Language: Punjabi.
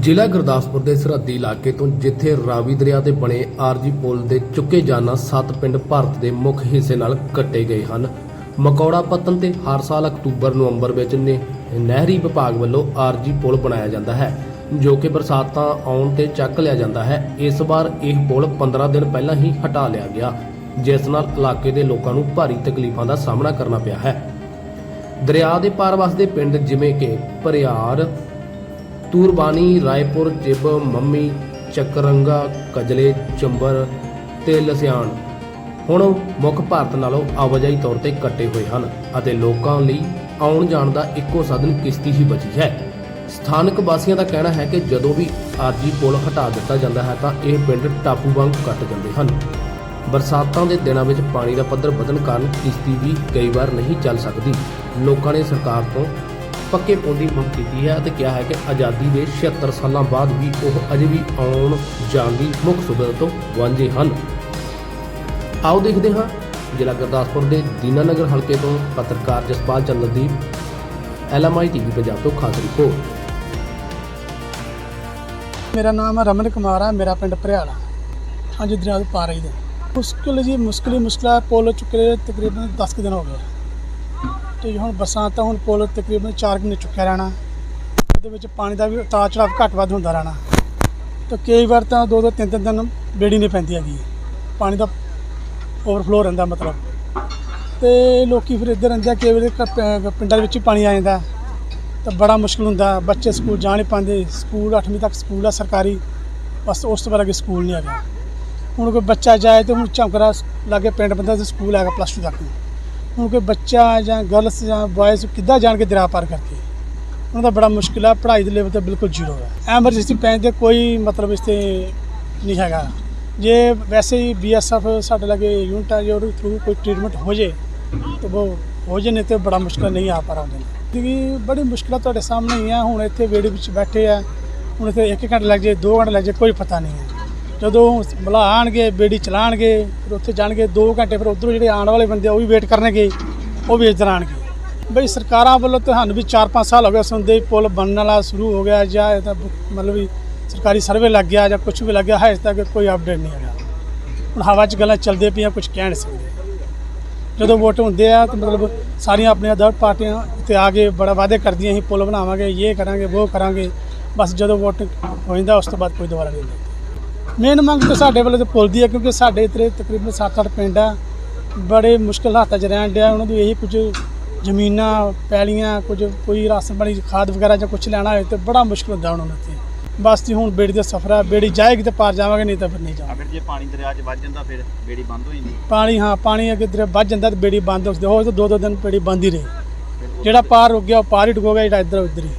ਜ਼ਿਲ੍ਹਾ ਗੁਰਦਾਸਪੁਰ ਦੇ ਸਰਹੱਦੀ ਇਲਾਕੇ ਤੋਂ ਜਿੱਥੇ ਰਾਵੀ ਦਰਿਆ ਦੇ ਬਣੇ ਆਰਜੀ ਪੁਲ ਦੇ ਚੁੱਕੇ ਜਾਣਾ ਸੱਤ ਪਿੰਡ ਭਾਰਤ ਦੇ ਮੁੱਖ ਹਿੱਸੇ ਨਾਲ ਕੱਟੇ ਗਏ ਹਨ। ਮਕੌੜਾ ਪੱਤਨ ਤੇ ਹਰ ਸਾਲ ਅਕਤੂਬਰ, ਨਵੰਬਰ ਵਿੱਚ ਨੇ ਨਹਿਰੀ ਵਿਭਾਗ ਵੱਲੋਂ ਆਰਜੀ ਪੁਲ ਬਣਾਇਆ ਜਾਂਦਾ ਹੈ, ਜੋ ਕਿ ਬਰਸਾਤਾਂ ਆਉਣ ਤੇ ਚੱਕ ਲਿਆ ਜਾਂਦਾ ਹੈ। ਇਸ ਵਾਰ ਇਹ ਪੁਲ 15 ਦਿਨ ਪਹਿਲਾਂ ਹੀ ਹਟਾ ਲਿਆ ਗਿਆ, ਜਿਸ ਨਾਲ ਇਲਾਕੇ ਦੇ ਲੋਕਾਂ ਨੂੰ ਭਾਰੀ ਤਕਲੀਫਾਂ ਦਾ ਸਾਹਮਣਾ ਕਰਨਾ ਪਿਆ ਹੈ। ਦਰਿਆ ਦੇ ਪਾਰ ਵਸਦੇ ਪਿੰਡ ਜਿਵੇਂ ਕਿ ਭਰਿਆਰ ਤੂਰਬਾਨੀ, ਰਾਏਪੁਰ, ਜਿਬ, ਮੰਮੀ, ਚੱਕਰੰਗਾ, ਕਜਲੇ, ਚੰਬਰ ਤੇ ਲਸਿਆਣ। ਹੁਣ ਮੁੱਖ ਭਾਰਤ ਨਾਲੋਂ ਆਵਾਜਾਈ ਤੌਰ ਤੇ ਕੱਟੇ ਹੋਏ ਹਨ ਅਤੇ ਲੋਕਾਂ ਲਈ ਆਉਣ ਜਾਣ ਦਾ ਇੱਕੋ ਸਾਧਨ ਕਿਸ਼ਤੀ ਹੀ ਬਚੀ ਹੈ। ਸਥਾਨਕ ਵਾਸੀਆਂ ਦਾ ਕਹਿਣਾ ਹੈ ਕਿ ਜਦੋਂ ਵੀ ਆਰਜੀ ਪੁਲ ਹਟਾ ਦਿੱਤਾ ਜਾਂਦਾ ਹੈ ਤਾਂ ਇਹ ਪਿੰਡ ਟਾਪੂ ਵਾਂਗ ਕੱਟ ਜਾਂਦੇ ਹਨ। ਬਰਸਾਤਾਂ ਦੇ ਦਿਨਾਂ ਵਿੱਚ ਪਾਣੀ ਦਾ ਪੱਧਰ ਵਧਣ ਕਾਰਨ ਕਿਸ਼ਤੀ ਵੀ ਕਈ ਵਾਰ ਨਹੀਂ ਚੱਲ ਸਕਦੀ। ਲੋਕਾਂ ਨੇ ਸਰਕਾਰ ਤੋਂ ਪੱਕੇ ਪੁਲ ਦੀ ਮੰਗ ਕੀਤੀ ਹੈ ਅਤੇ ਕਿਹਾ ਹੈ ਕਿ ਆਜ਼ਾਦੀ ਦੇ 76 ਸਾਲਾਂ ਬਾਅਦ ਵੀ ਉਹ ਅਜੇ ਵੀ ਆਉਣ ਜਾਣ ਦੀ ਮੁੱਖ ਸੁਵਿਧਾ ਤੋਂ ਵਾਂਝੇ ਹਨ। ਆਓ ਦੇਖਦੇ ਹਾਂ, ਜ਼ਿਲ੍ਹਾ ਗੁਰਦਾਸਪੁਰ ਦੇ ਦੀਨਾਨਗਰ ਹਲਕੇ ਤੋਂ ਪੱਤਰਕਾਰ ਜਸਪਾਲ ਚੰਦਰਦੀਪ ਐਲਐਮਆਈ ਟੀਵੀ ਪੰਜਾਬ ਤੋਂ ਖਾਸ ਰਿਪੋਰਟ। ਮੇਰਾ ਨਾਮ ਰਮਨ ਕੁਮਾਰ ਹੈ, ਮੇਰਾ ਪਿੰਡ ਭਰਿਆਲਾ। ਹਾਂਜੀ ਦਰਿਆ ਦੇ ਪਾਰ ਹੀ ਦੇ। ਮੁਸ਼ਕਿਲ ਜੀ, ਮੁਸ਼ਕਿਲ ਹੀ ਪੁੱਲ ਚੁੱਕੇ ਤਕਰੀਬਨ 10 ਕੁ ਦਿਨ ਹੋ ਗਏ। ਤੇ ਹੁਣ ਬਰਸਾਤ ਤਾਂ ਹੁਣ ਪੁੱਲ ਤਕਰੀਬਨ 4 ਮਹੀਨੇ ਚੁੱਕਿਆ ਰਹਿਣਾ। ਉਹਦੇ ਵਿੱਚ ਪਾਣੀ ਦਾ ਵੀ ਉਤਾਰ ਚੜਾਵ ਘੱਟ ਵੱਧ ਹੁੰਦਾ ਰਹਿਣਾ। ਤੇ ਕਈ ਵਾਰ ਤਾਂ ਦੋ ਦੋ ਤਿੰਨ ਤਿੰਨ ਦਿਨ ਬੇੜੀ ਨਹੀਂ ਪੈਂਦੀ ਹੈਗੀ। ਪਾਣੀ ਦਾ ਓਵਰਫਲੋ ਰਹਿੰਦਾ ਮਤਲਬ। ਤੇ ਲੋਕੀ ਫਿਰ ਇੱਧਰ ਰਹਿੰਦੇ ਆ, ਕਈ ਵਾਰੀ ਪਿੰਡਾਂ ਦੇ ਵਿੱਚ ਹੀ ਪਾਣੀ ਆ ਜਾਂਦਾ। ਤਾਂ ਬੜਾ ਮੁਸ਼ਕਲ ਹੁੰਦਾ, ਬੱਚੇ ਸਕੂਲ ਜਾ ਨਹੀਂ ਪਾਉਂਦੇ। ਸਕੂਲ 8ਵੀਂ ਤੱਕ ਸਕੂਲ ਆ ਸਰਕਾਰੀ। ਬਸ ਉਸ ਤੋਂ ਬਾਅਦ ਅੱਗੇ ਸਕੂਲ ਨਹੀਂ ਹੈਗਾ। ਹੁਣ ਕੋਈ ਬੱਚਾ ਜਾਏ ਤੇ ਹੁਣ ਝੰਕਰਾ ਲਾਗੇ ਪਿੰਡ ਬੰਦਾ ਸਕੂਲ ਹੈਗਾ ਪਲੱਸ 2 ਤੱਕ। ਕਿਉਂਕਿ ਬੱਚਾ ਜਾਂ ਗਰਲਸ ਜਾਂ ਬॉयਜ਼ ਕਿੱਦਾਂ ਜਾਣ ਕੇ ਦਰਿਆ ਪਾਰ ਕਰਕੇ? ਉਹਨਾਂ ਦਾ ਬੜਾ ਮੁਸ਼ਕਿਲ ਆ, ਪੜ੍ਹਾਈ ਦੇ ਲੈਵਲ ਤੇ ਬਿਲਕੁਲ ਜ਼ੀਰੋ ਹੈ ਐਮਰਜੈਂਸੀ ਪੈਣ ਦੇ ਕੋਈ ਮਤਲਬ ਇਸ ਤੇ ਨਹੀਂ ਹੈਗਾ। ਜੇ ਵੈਸੇ ਹੀ ਬੀਐਸਐਫ ਸਾਡੇ ਲਾਗੇ ਯੂਨਿਟ ਆ, ਜੇ ਉਹਦੇ ਥਰੂ ਕੋਈ ਟ੍ਰੀਟਮੈਂਟ ਹੋ ਜੇ, ਤਾਂ ਉਹ ਹੋ ਜੇ, ਨਹੀਂ ਤੇ ਬੜਾ ਮੁਸ਼ਕਿਲ ਨਹੀਂ ਆ ਪਾ ਰਹੇ ਕਿਉਂਕਿ ਬੜੀ ਮੁਸ਼ਕਿਲਾਂ ਤੁਹਾਡੇ ਸਾਹਮਣੇ ਹੀ ਆ, ਹੁਣ ਇੱਥੇ ਵੇੜੇ ਵਿੱਚ ਬੈਠੇ ਆ, ਹੁਣ ਇੱਥੇ 1 ਘੰਟਾ ਲੱਗ ਜੇ 2 ਘੰਟੇ ਲੱਗ ਜੇ, ਕੋਈ ਪਤਾ ਨਹੀਂ ਹੈ ਜਦੋਂ ਬਲਾ ਆਣਗੇ, ਬੇੜੀ ਚਲਾਣਗੇ, ਫਿਰ ਉੱਥੇ ਜਾਣਗੇ 2 ਘੰਟੇ ਫਿਰ ਉਧਰੋਂ ਜਿਹੜੇ ਆਉਣ ਵਾਲੇ ਬੰਦੇ ਆ, ਉਹ ਵੀ ਵੇਟ ਕਰਨਗੇ, ਉਹ ਵੀ ਇੱਧਰ ਆਣਗੇ ਬਈ ਸਰਕਾਰਾਂ ਵੱਲੋਂ ਤੁਹਾਨੂੰ ਵੀ 4-5 ਸਾਲ ਹੋ ਗਏ, ਸੁਣਦੇ ਹੀ ਪੁਲ ਬਣਨ ਵਾਲਾ ਸ਼ੁਰੂ ਹੋ ਗਿਆ ਜਾਂ ਇਹਦਾ ਮਤਲਬ ਵੀ ਸਰਕਾਰੀ ਸਰਵੇ ਲੱਗ ਗਿਆ ਜਾਂ ਕੁਝ ਵੀ ਲੱਗ ਗਿਆ, ਹਜੇ ਤੱਕ ਕੋਈ ਅਪਡੇਟ ਨਹੀਂ ਹੈਗਾ। ਹੁਣ ਹਵਾ 'ਚ ਗੱਲਾਂ ਚੱਲਦੇ ਪਈਆਂ ਕੁਝ ਕਹਿ ਨਹੀਂ ਸਕਦੇ। ਜਦੋਂ ਵੋਟ ਹੁੰਦੇ ਆ, ਤਾਂ ਮਤਲਬ ਸਾਰੀਆਂ ਆਪਣੀਆਂ ਅਦਰ ਪਾਰਟੀਆਂ 'ਤੇ ਆ ਕੇ ਬੜਾ ਵਾਅਦੇ ਕਰਦੀਆਂ ਅਸੀਂ ਪੁਲ ਬਣਾਵਾਂਗੇ, ਇਹ ਕਰਾਂਗੇ ਉਹ ਕਰਾਂਗੇ। ਬਸ ਜਦੋਂ ਵੋਟ ਹੋ ਜਾਂਦਾ, ਉਸ ਤੋਂ ਬਾਅਦ ਕੋਈ ਦੁਬਾਰਾ ਨਹੀਂ ਹੁੰਦਾ। ਮੇਨ ਮੰਗ ਤਾਂ ਸਾਡੇ ਵੱਲੋਂ ਤਾਂ ਪੁਲ ਦੀ ਹੈ ਕਿਉਂਕਿ ਸਾਡੇ ਇੱਥੇ ਤਕਰੀਬਨ 7-8 ਪਿੰਡ ਆ। ਬੜੇ ਮੁਸ਼ਕਲ ਹਾਲਾਤਾਂ 'ਚ ਰਹਿਣ ਡਿਆ ਉਹਨਾਂ ਦੀ ਇਹੀ ਕੁਝ ਜ਼ਮੀਨਾਂ ਪੈਲੀਆਂ ਕੁਝ ਕੋਈ ਰਾਸ਼ਨ ਪਾਣੀ ਖਾਦ ਵਗੈਰਾ ਜਾਂ ਕੁਝ ਲੈਣਾ ਹੋਏ ਤੇ ਬੜਾ ਮੁਸ਼ਕਲ ਹੁੰਦਾ ਉਹਨਾਂ ਨੂੰ ਇੱਥੇ। ਬਸ ਜੀ ਹੁਣ ਬੇੜੀ ਦਾ ਸਫ਼ਰ ਹੈ ਬੇੜੀ ਜਾਏਗੀ ਤੇ ਪਾਰ ਜਾਵਾਂਗੇ ਨਹੀਂ ਤਾਂ ਫਿਰ ਨਹੀਂ ਜਾਵਾਂਗੇ। ਅਗਰ ਜੇ ਪਾਣੀ ਦਰਿਆ 'ਚ ਵੱਜ ਜਾਂਦਾ ਫਿਰ ਬੇੜੀ ਬੰਦ ਹੋ ਜਾਂਦੀ। ਪਾਣੀ ਹਾਂ ਪਾਣੀ ਅੱਗੇ ਦਰ ਵੱਜ ਜਾਂਦਾ ਤੇ ਬੇੜੀ ਬੰਦ ਹੋ ਜਾਂਦੀ ਹੋ ਤਾਂ ਦੋ ਦੋ ਦਿਨ ਬੇੜੀ ਬੰਦ ਹੀ ਰਹੀ। ਜਿਹੜਾ ਪਾਰ ਰੁਕ ਗਿਆ ਉਹ ਪਾਰ ਹੀ ਡੁੱਬੋਗਾ ਜਿਹੜਾ ਇੱਧਰ ਉੱਧਰ ਹੀ।